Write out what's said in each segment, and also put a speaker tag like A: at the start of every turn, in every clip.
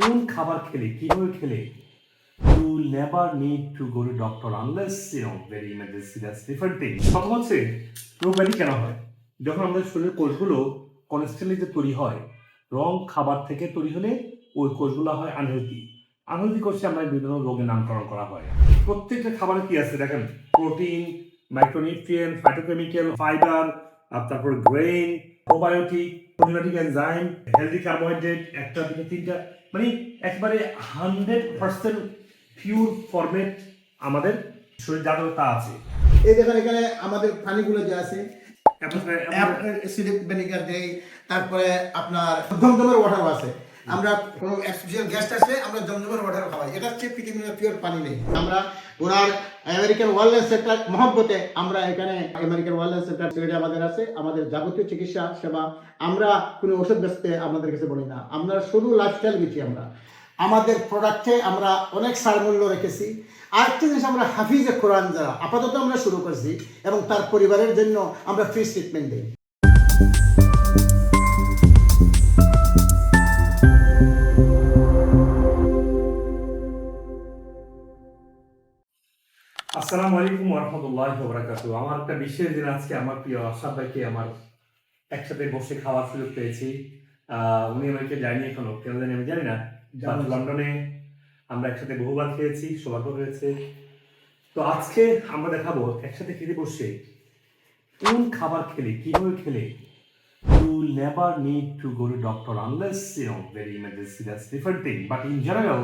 A: কোন খাবার খেলে, কীভাবে খেলে? You never need to go to doctor unless you know very emergency that's different thing প্রথম হচ্ছে রোগ কেন হয়। যখন আমাদের শরীরের কোষগুলো কনস্ট্যান্টলি যে তৈরি হয়, রং খাবার থেকে তৈরি হলে ওই কোষগুলো হয় আনহেলদি আনহেলদি কোষে আমরা বিভিন্ন রোগের নামকরণ করা হয়। প্রত্যেকটা খাবারে কি আছে দেখেন? প্রোটিন মাইক্রোনিউট্রিয়েন্ট ফাইটোকেমিক্যাল ফাইবার তারপর grain probiotic prebiotic enzyme healthy carbohydrate একটা, দুটো, তিনটা। মানে একবারে হান্ড্রেড পার্সেন্ট পিওর ফরমেট আমাদের শরীর জাগ্রতা আছে।
B: এই দেখেন এখানে আমাদের পানিগুলো যে আছে অ্যাসিডিক ভিনেগার দেই তারপরে আপনার ধমধমের ওয়াটার আছে। আমরা কোনো স্পেশাল গেস্ট আসলে আমরা জমজমের ওয়াটার খাওয়াই। এটা হচ্ছে পৃথিবীর পিওর পানি নেই। আমরা ওনার আমেরিকান ওয়ার্ল্ড সেন্টার মহব্বতে আমরা এখানে আমেরিকান ওয়ার্ল্ড সেন্টার যেটা আমাদের আছে, আমাদের যাবতীয় চিকিৎসা, সেবা। আমরা কোনো ওষুধ বেচতে আমাদের কাছে বলি না। আমরা শুধু লাইফস্টাইল বেচি আমরা। আমাদের প্রোডাক্টে আমরা অনেক সারমূল্য রেখেছি। আরেকটা জিনিস আমরা হাফিজে কোরআন যারা আপাতত আমরা শুরু করছি এবং তার পরিবারের জন্য আমরা ফ্রি ট্রিটমেন্ট দিই।
A: রহমতুল্লাহ বরাকাতু আমার একটা বিশেষ দিন আজকে আমার প্রিয় আশাফ ভাইকে আমার একসাথে বসে খাওয়ার সুযোগ পেয়েছি। উনি আমাকে যায়নি এখনও কেন জানি আমি জানি না লন্ডনে আমরা একসাথে বহুবার খেয়েছি সৌভাগ্য হয়েছে। তো আজকে আমরা দেখাবো একসাথে খেতে বসে কোন খাবার খেলে কীভাবে খেলে? You never need to go to doctor unless you know very emergency that's different thing but in general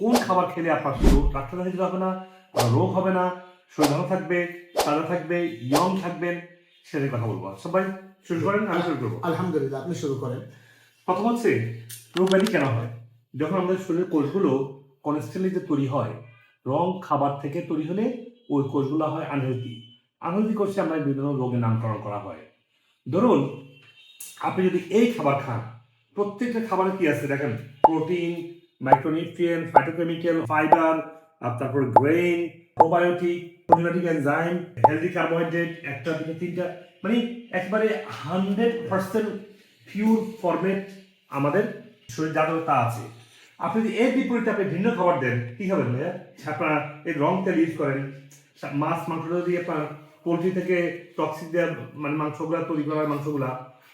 A: কোন খাবার খেলে আপনার শুধু ডাক্তার দেখাতে হবে না রোগ হবে না। ভালো থাকবে তাজা থাকবে ইয়ং থাকবেন সেটাই কথা বলব। সবাই শুরু করেন আমি শুরু করব।
B: আলহামদুলিল্লাহ আপনি শুরু করেন।
A: প্রথম হচ্ছে রোগ ব্যাধি কেন হয়? যখন আমাদের শরীরের কোষগুলো কনস্ট্যান্টলি যে তৈরি হয় রং খাবার থেকে তৈরি হলে ওই কোষগুলো হয় আনহেলদি আনহেলদি কোষে আমরা বিভিন্ন রোগের নামকরণ করা হয়। ধরুন আপনি যদি এই খাবার খান প্রত্যেকটা খাবারে কি আছে দেখেন? প্রোটিন মাইক্রোনিউট্রিয়েন্ট ফাইটোকেমিক্যাল ফাইবার তারপর grain probiotic prebiotic enzyme, healthy carbohydrate, একটা, দুটো, তিনটা মানে একবারে হান্ড্রেড পার্সেন্ট পিওর ফরমেট আমাদের শরীর যা আছে। আপনি যদি এর বিপরীতে আপনি ভিন্ন খাবার দেন, কি খাবেন ভাইয়া? আপনার এই রং ইউজ করেন মাছ মাংস যদি আপনার পোলট্রি থেকে টক্সিক দেওয়া মানে মাংসগুলা তৈরি করা মাংসগুলা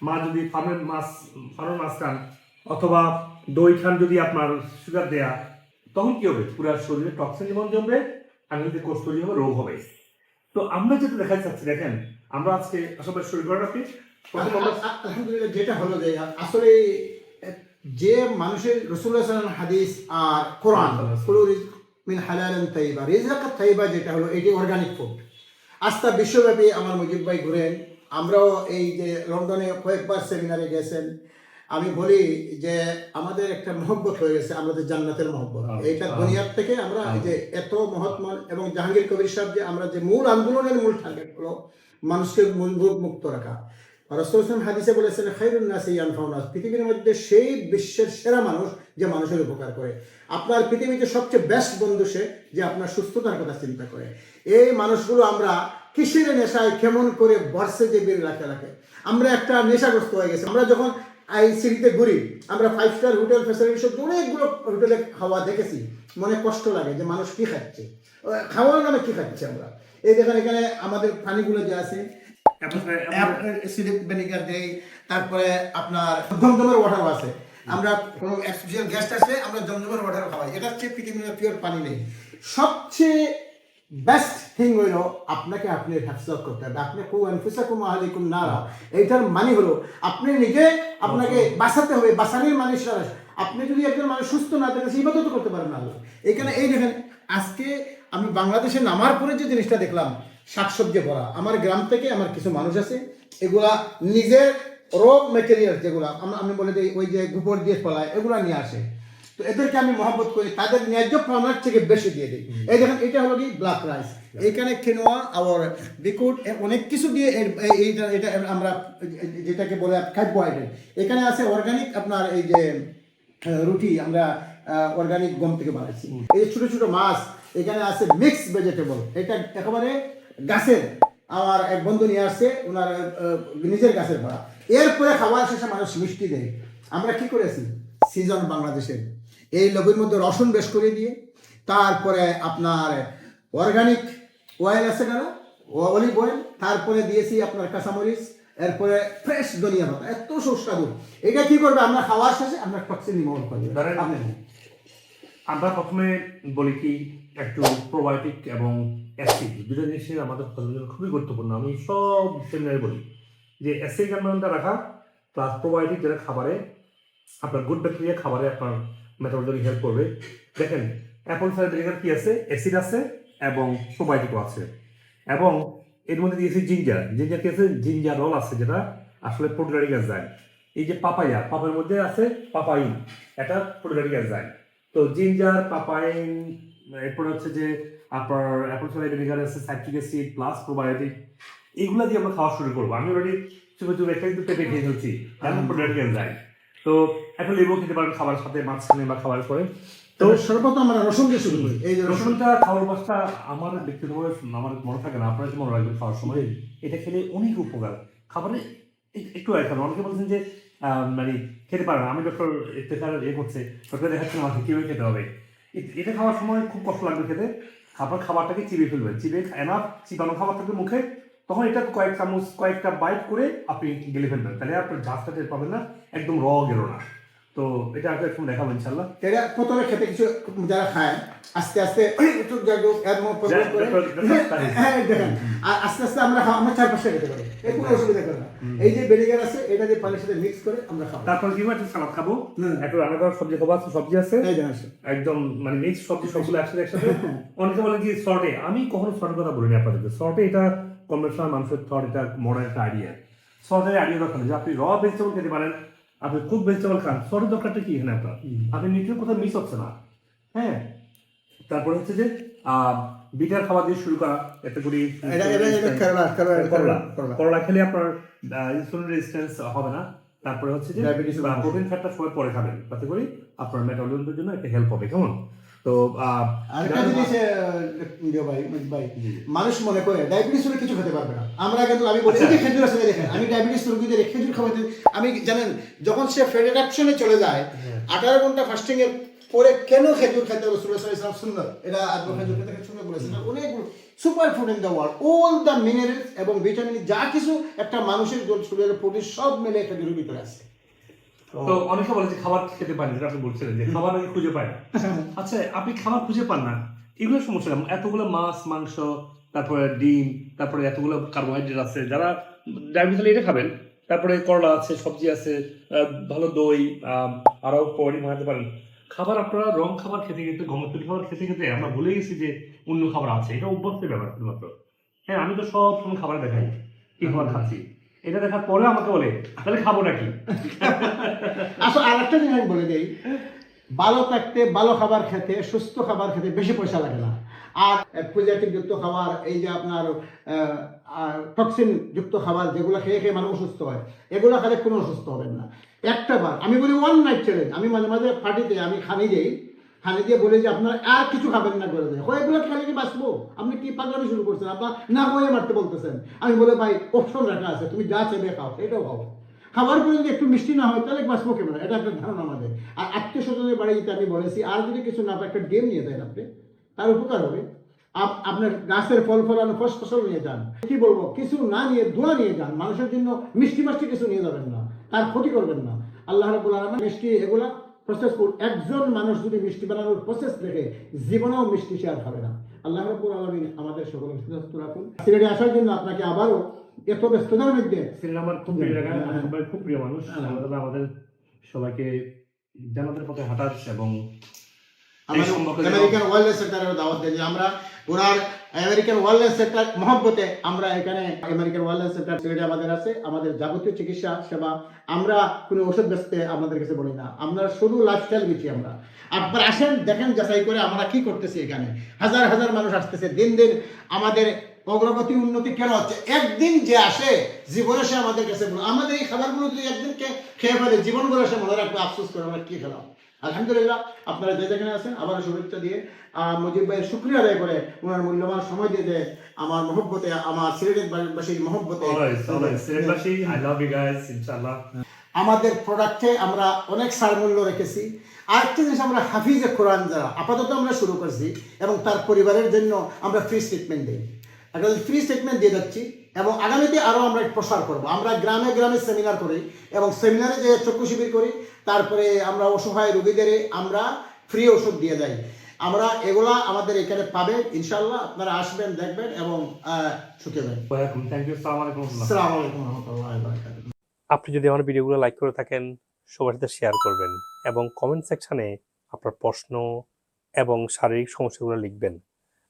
A: মাছ যদি ফার্মের মাছ ফার্মের মাছ খান, অথবা দই খান যদি আপনার সুগার দেয়া, তখন কি হবে? পুরো শরীরে টক্সিন যেমন জমবে যদি কোষ তৈরি হবে, রোগ হবে। তো আমরা যেটা দেখা চাচ্ছি, দেখেন, আমরা আজকে আসলে শরীর করেন আপনি প্রথম
B: আলহামদুলিল্লাহ, যেটা হলো যে, আসলে, যে মানুষের রসুল্লাহ সাল্লাম হাদিস আর কোরআন মিন হালালান তাইবা রিজক তাইবা যেটা হলো, এটি অর্গানিক ফুড আস্থা বিশ্বব্যাপী আমার মুজিব ভাই ঘুরেন। আমরাও এই যে লন্ডনে কয়েকবার সেমিনারে গেছেন। আমি বলি যে আমাদের একটা মহব্বত হয়ে গেছে আমাদের জান্নাতের মহব্বত।
A: হ্যাঁ,
B: এইটা। দুনিয়ার থেকে আমরা যে এত মহাত্মা এবং জাহাঙ্গীর কবির সাহেব যে আমরা যে মূল আন্দোলনের মূল টার্গেট হলো মানুষকে মূল মুক্ত রাখা। রসুল হাদিসে বলেছেন ইয়ানফাউনাস পৃথিবীর মধ্যে সেই বিশ্বের সেরা মানুষ যে মানুষের উপকার করে। আপনার পৃথিবীতে সবচেয়ে বেস্ট বন্ধু সে যে আপনার সুস্থতার কথা চিন্তা করে। এই মানুষগুলো আমরা কিসের নেশায় কেমন করে বর্ষে যে বের রাখে রাখে। আমরা একটা নেশাগ্রস্ত হয়ে গেছি। আমরা যখন আই সিটিতে ঘুরি আমরা ফাইভ স্টার হোটেল ফ্যাসিলিটি সব অনেকগুলো হোটেলে খাওয়া দেখেছি। মনে কষ্ট লাগে যে মানুষ কি খাচ্ছে। খাওয়ার নামে কি খাচ্ছে আমরা? এই দেখেন এখানে আমাদের পানিগুলো যে আছে অ্যাসিডিক ভিনেগার দেই তারপরে আপনার জমজমের ওয়াটারও আছে। আমরা কোনো স্পেশাল গেস্ট আসলে আমরা জমজমের ওয়াটার খাওয়াই। এটা হচ্ছে পৃথিবীর পিওর পানি নেই। সবচেয়ে বেস্ট থিং হইল আপনাকে আপনি হেফজত করতে হবে। আপনি কু আনফুসাকুম আহলিকুম নারা। এইটার মানে হলো আপনি নিজে আপনাকে বাঁচাতে হবে, বাঁচানোর মানুষ আপনি যদি একজন মানুষ সুস্থ না থাকে সেই মতো করতে পারেন না এখানে এই দেখেন, আজকে আমি বাংলাদেশে নামার পরে যে জিনিসটা দেখলাম, শাকসবজি ভরা। আমার গ্রাম থেকে আমার কিছু মানুষ আছে, এগুলা নিজের র মেটেরিয়াল যেগুলা আমি বলে দিই, ওই যে গোবর দিয়ে ফলায়, এগুলা নিয়ে আসে। তো এদেরকে আমি মহব্বত করি তাদের ন্যায্য পাওনার থেকে বেশি দিয়ে দিই। এই দেখেন এটা হলো কি? ব্ল্যাক রাইস এখানে কেনোয়া আর বিকুট অনেক কিছু দিয়ে এইটা এটা আমরা যেটাকে বলে কার্বোহাইড্রেট এখানে আছে অর্গানিক আপনার এই যে রুটি আমরা অর্গানিক গম থেকে বানাইছি এই ছোট ছোট মাছ এখানে আছে মিক্স ভেজিটেবল এটা একেবারে গাছের। আমার এক বন্ধু নিয়ে আসছে ওনার নিজের গাছের ভরা। এরপরে খাবার শেষে মানুষ মিষ্টি দেয়। আমরা কি করেছি? সিজন বাংলাদেশের। এই লবির মধ্যে রসুন বেশ করে দিয়ে তারপরে আপনার অর্গানিক অয়েল আছে না অলিভ অয়েল তারপরে দিয়েছি আপনার কাঁচামরিচ এরপরে ফ্রেশ ধনিয়া পাতা এত সুস্বাদু। এটা কি করবে? আমরা খাওয়ার শেষে আমরা টক্সিন নির্মূল করবে।
A: আমরা প্রথমে বলি কি একটু প্রোবায়োটিক এবং অ্যাসিড দুটো জিনিসই আমাদের শরীরের জন্য খুবই গুরুত্বপূর্ণ। আমি সব সেমিনারে বলি যে অ্যাসিড অ্যামাউন্টটা রাখা প্লাস প্রোবায়োটিক যেটা খাবারে আপনার গুড ব্যাকটেরিয়া খাবারে আপনার মেটাবলিজম হেল্প করবে। দেখেন অ্যাপল সাইড ভিনেগার কি আছে? অ্যাসিড আছে এবং প্রোবায়োটিকও আছে। এবং এর মধ্যে দিয়েছি জিঞ্জার জিঞ্জার কি আছে? জিঞ্জার রল আছে যেটা আসলে প্রোটিনারিক যায় এই যে পাপাইয়া পাপাইয়ের মধ্যে আছে পাপাইন এটা প্রোটিনারিক যায় তো জিঞ্জার পাপাইন এরপরে হচ্ছে যে আপনার অ্যাপল সাইড ভিনেগার আছে সাইট্রিক অ্যাসিড প্লাস প্রোবায়োটিক এইগুলা দিয়ে আমরা খাওয়া শুরু করব। আমি অলরেডি চুপে চুপে একটা কিন্তু পেটে খেয়ে ফেলছি। এমন প্রোটিনারিক যায় তো একটা লেবু খেতে পারেন খাবারের সাথে মাঝখানে বা খাবার পরে।
B: তো সর্বপ্রথম আমরা রসুন দিয়ে শুরু করি। এই যে
A: রসুনটা খাওয়ার অভ্যাসটা আমার ব্যক্তিগতভাবে আমার মনে থাকে না আপনারা মনে রাখবেন খাওয়ার সময় এটা খেলে অনেক উপকার। খাবারে একটু খাবেন অনেকে বলছেন যে আহ, মানে খেতে পারে না। আমি ডক্টর ইফতেখার এ করছে ডক্টর দেখাচ্ছেন আমাকে কীভাবে খেতে হবে? এটা খাওয়ার সময় খুব কষ্ট লাগবে খেতে। খাবার খাবারটাকে চিবিয়ে ফেলবেন। চিবিয়ে এনাফ চিবানো খাবার থাকবে মুখে তখন এটা কয়েক চামচ কয়েকটা বাইট করে আপনি গেলে ফেলবেন। তাহলে আপনার ঝাঁসটা টের পাবেন না একদম র গেল না। তো এটা আগে একটু দেখাবো ইনশাল্লাহ
B: এটা প্রথমে খেতে কিছু যারা খায় আস্তে আস্তে একটু এর করে। হ্যাঁ দেখেন। আর আস্তে আস্তে আমরা আমরা চার পাঁচটা খেতে পারি কোনো অসুবিধা করে না। এই যে বেরিগার আছে এটা দিয়ে পানির সাথে মিক্স করে আমরা খাব।
A: তারপর কি একটা সালাদ খাব। একটু রান্না করার সবজি খাব আছে সবজি আছে।
B: যে
A: একদম মানে মিক্স সবজি সবগুলো একসাথে একসাথে। অনেকে বলে কি শর্টে আমি কখনো শর্টের কথা বলিনি আপনাদেরকে। শর্টে এটা কনভেনশনাল মানুষের থট এটা মডার্ন একটা আইডিয়া শর্টের আইডিয়া দরকার যে আপনি র ভেজিটেবল খেতে পারেন আপনি খুব ভেজিটেবল খান শর্টের দরকারটা কি এখানে আপনার? আপনি নিউট্রিয় কোথাও মিস হচ্ছে না। হ্যাঁ? তারপরে হচ্ছে যে বিটার খাবার দিয়ে শুরু করা একটা করে
B: করলা
A: খেলে আপনার ইনসুলিন রেজিস্ট্যান্স হবে না। তারপরে হচ্ছে যে
B: হবে না।
A: প্রোটিন ফ্যাটটা সময় পরে খাবেন। তাতে করে আপনার মেটাবলিজমের জন্য একটা হেল্প হবে। কেমন? তো
B: আরেকটা জিনিস ভাই ভাই মানুষ মনে করে ডায়াবেটিস হলে কিছু খেতে পারবে না। আমরা কিন্তু আমি বলি যে খেজুর আছে দেখেন আমি ডায়াবেটিস রোগীদের খেজুর খাওয়াতে আমি জানেন যখন সে ফেডারেশনে চলে যায় আঠারো ঘণ্টা ফাস্টিং এর পরে কেন খেজুর খেতে হবে? সুরেশ ইসলাম সুন্দর। এটা আদম খেজুর খেতে খেতে সুন্দর বলেছেন। অনেকগুলো super food in the world all the minerals এবং ভিটামিন যা কিছু একটা মানুষের শরীরের প্রোটিন সব মিলে খেজুরের ভিতরে আছে।
A: তো অনেকে বলে যে খাবার খেতে যেটা আপনি বলছিলেন যে খাবার নাকি খুঁজে পায় না। আচ্ছা আপনি খাবার খুঁজে পান না এগুলো সমস্যা না এতগুলো মাছ মাংস তারপরে ডিম তারপরে এতগুলো কার্বোহাইড্রেট আছে যারা ডায়াবেটিস এটা খাবেন। তারপরে করলা আছে সবজি আছে ভালো দই আহ, আরও পরি বানাতে পারেন। খাবার আপনারা রং খাবার খেতে খেতে গমতলি খাবার খেতে খেতে আমরা ভুলে গেছি যে অন্য খাবার আছে। এটা অভ্যস্তের ব্যাপার শুধুমাত্র। হ্যাঁ আমি তো সব সময় খাবার দেখাই কি খাবার খাচ্ছি? এটা দেখার পরে আমাকে বলে, তাহলে খাব নাকি?
B: আসলে আর একটা জিনিস আমি বলে দিই। ভালো থাকতে, ভালো খাবার খেতে, সুস্থ খাবার খেতে বেশি পয়সা লাগে না। আর প্রিজার্টিভ যুক্ত খাবার, এই যে আপনার টক্সিন যুক্ত খাবার যেগুলো খেয়ে খেয়ে মানুষ অসুস্থ হয়, এগুলো খেলে কোনো অসুস্থ হবেন না। একটা বার, আমি বলি ওয়ান নাইট চ্যালেঞ্জ আমি মাঝে মাঝে পার্টিতে আমি খানি দিই খানি দিয়ে বলি যে আপনার আর কিছু খাবেন না করে দেয় হয় এগুলো খেলে কি বাঁচবো? আপনি কি পাগলামি শুরু করছেন আপনার না হয়ে মারতে বলতেছেন। আমি বলে, ভাই অপশন রাখা আছে, তুমি যা চেবে খাও, এটাও খাও। খাবার পরে যদি একটু মিষ্টি না হয়, তাহলে বাঁচবো কেমন? এটা একটা ধারণা আমাদের। আর আত্মীয় স্বজনের বাড়ি যেতে আমি বলেছি, আর যদি কিছু না একটা ডিম নিয়ে দেন আপনি। তার উপকার হবে। আপ- আপনার গাছের ফল ফলানো, ফস ফসল নিয়ে যান। কি বলব? কিছু না নিয়ে দোয়া নিয়ে যান। মানুষের জন্য মিষ্টি মাষ্টি কিছু নিয়ে যাবেন না। তার ক্ষতি করবেন না। আল্লাহ রাবুল আলম মিষ্টি এগুলা প্রসেস একজন মানুষ যদি মিষ্টি বানানোর প্রসেস দেখে জীবনেও মিষ্টি সে আর খাবে না আল্লাহ রাবুল আলমিন আমাদের সকলে সুস্থ রাখুন সিলেটে আসার জন্য আপনাকে আবারও এত ব্যস্ততার মধ্যে
A: সিলেট আমার খুব প্রিয় জায়গা
B: হ্যাঁ, হ্যাঁ।
A: খুব প্রিয় মানুষ
B: হ্যাঁ।
A: আল্লাহ আমাদের সবাইকে জান্নাতের পথে হাঁটার এবং
B: আমেরিকান ওয়ার্ল্ড সেক্টরের দাওয়াত দেন যে আমরা ওনার আমেরিকান সেক্টর মহব্বতে আমরা এখানে আমেরিকান সেক্টর সিলেটে আমাদের আছে, আমাদের যাবতীয় চিকিৎসা, সেবা, আমরা কোনো ওষুধ বেচতে আপনাদের কাছে বলি না। আমরা শুধু লাইফস্টাইল আমরা। আসেন, দেখেন, যাচাই করে আমরা কি করতেছি এখানে। হাজার হাজার মানুষ আসতেছে। দিন দিন আমাদের অগ্রগতি, উন্নতি কেন হচ্ছে? একদিন যে আসে, জীবনে সে আমাদের কাছে আমাদের এই খাবারগুলো যদি একদিন কে- খেয়ে ফেলে জীবন করে সে মনে রাখবে, আফসোস করে আমরা কি খেলাম? আলহামদুলিল্লাহ আপনারা যে যেখানে আছেন আবার শুভেচ্ছা দিয়ে মুজিব ভাইয়ের শুক্রিয়া আদায় করে ওনার মূল্যবান সময় দিয়ে দেয় আমার মহব্বতে আমার সিলেটের বাসীর মহব্বতে আমাদের প্রোডাক্টে আমরা অনেক সার মূল্য রেখেছি। আরেকটা জিনিস আমরা হাফিজে কোরআন যারা আপাতত আমরা শুরু করছি এবং তার পরিবারের জন্য আমরা ফ্রি ট্রিটমেন্ট দিই। একটা ফ্রি স্টেটমেন্ট দিয়ে যাচ্ছি এবং আগামীতে আরও আমরা প্রসার করব। আমরা গ্রামে গ্রামে সেমিনার করি এবং সেমিনারে যে চক্ষু শিবির করি তারপরে আমরা অসহায় রোগীদের আমরা ফ্রি ওষুধ দিয়ে যাই। আমরা এগুলা আমাদের এখানে পাবেন ইনশাল্লাহ আপনারা আসবেন দেখবেন এবং সুখে
A: আপনি যদি আমার ভিডিওগুলো লাইক করে থাকেন সবার সাথে শেয়ার করবেন এবং কমেন্ট সেকশনে আপনার প্রশ্ন এবং শারীরিক সমস্যাগুলো লিখবেন।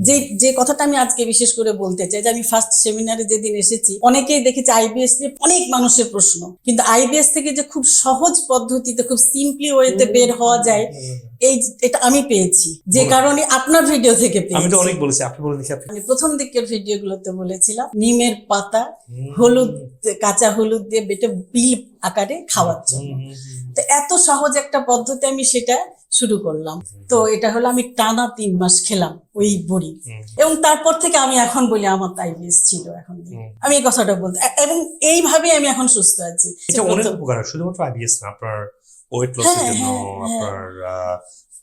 C: যে যে কথাটা আমি আজকে বিশেষ করে বলতে চাই যে আমি ফার্স্ট সেমিনারে যেদিন এসেছি অনেকেই দেখেছি আইবিএস নিয়ে অনেক মানুষের প্রশ্ন। কিন্তু আইবিএস থেকে যে খুব সহজ পদ্ধতিতে খুব সিম্পলি ওয়েতে বের হওয়া যায় এই এটা আমি পেয়েছি। যে কারণে আপনার ভিডিও থেকে
A: আমি তো অনেক বলেছি আপনি বলে আপনি
C: আমি প্রথম দিকের ভিডিওগুলোতে বলেছিলাম নিমের পাতা হলুদ কাঁচা হলুদ দিয়ে বেটে বিল আকারে খাওয়ার জন্য। তো এত সহজ একটা পদ্ধতি আমি সেটা শুরু করলাম। তো এটা হলো আমি টানা তিন মাস খেলাম ওই বড়ি। এবং তারপর থেকে আমি এখন বলি আমার আইবিএস ছিল এখন। আমি এই কথাটা বলতে এবং এইভাবে আমি এখন সুস্থ আছি।
A: এটা অনেক উপকার শুধুমাত্র আইবিএস না আপনার ওয়েট লসের
C: হ্যাঁ,
A: জন্য
C: হ্যাঁ, হ্যাঁ।
A: আপনার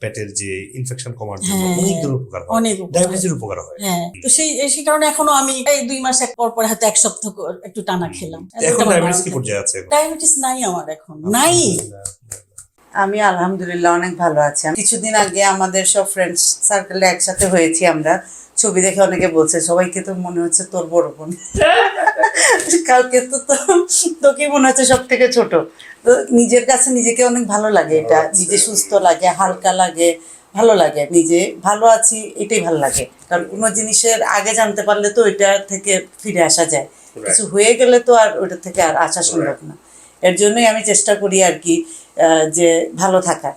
A: পেটের যে ইনফেকশন কমার জন্য
C: হ্যাঁ,
A: অনেক
C: হ্যাঁ।
A: উপকার হয়।
C: অনেক।
A: ডায়াবেটিসের উপকার হয়।
C: তো সেই সেই কারণে এখনও আমি এই দুই মাস এক পর পর হয়তো এক সপ্তাহ একটু টানা খেলাম।
A: এখন ডায়াবেটিস কি পর্যায়ে আছে
C: ডায়াবেটিস নাই আমার এখন। নাই।
D: আমি আলহামদুলিল্লাহ অনেক ভালো আছি। কিছুদিন আগে আমাদের সব ফ্রেন্ডস সার্কেলে একসাথে হয়েছি আমরা। ছবি দেখে অনেকে বলছে সবাইকে তো মনে হচ্ছে তোর বড় বোন। কালকে তো তো- তোকে মনে হচ্ছে সব থেকে ছোট। তো নিজের কাছে নিজেকে অনেক ভালো লাগে এটা। নিজে সুস্থ লাগে হালকা লাগে ভালো লাগে। নিজে ভালো আছি এটাই ভালো লাগে। কারণ কোনো জিনিসের আগে জানতে পারলে তো ওইটা থেকে ফিরে আসা যায়। কিছু হয়ে গেলে তো আর ওইটা থেকে আর আসা সম্ভব না। এর জন্যই আমি চেষ্টা করি আর কি যে ভালো থাকার।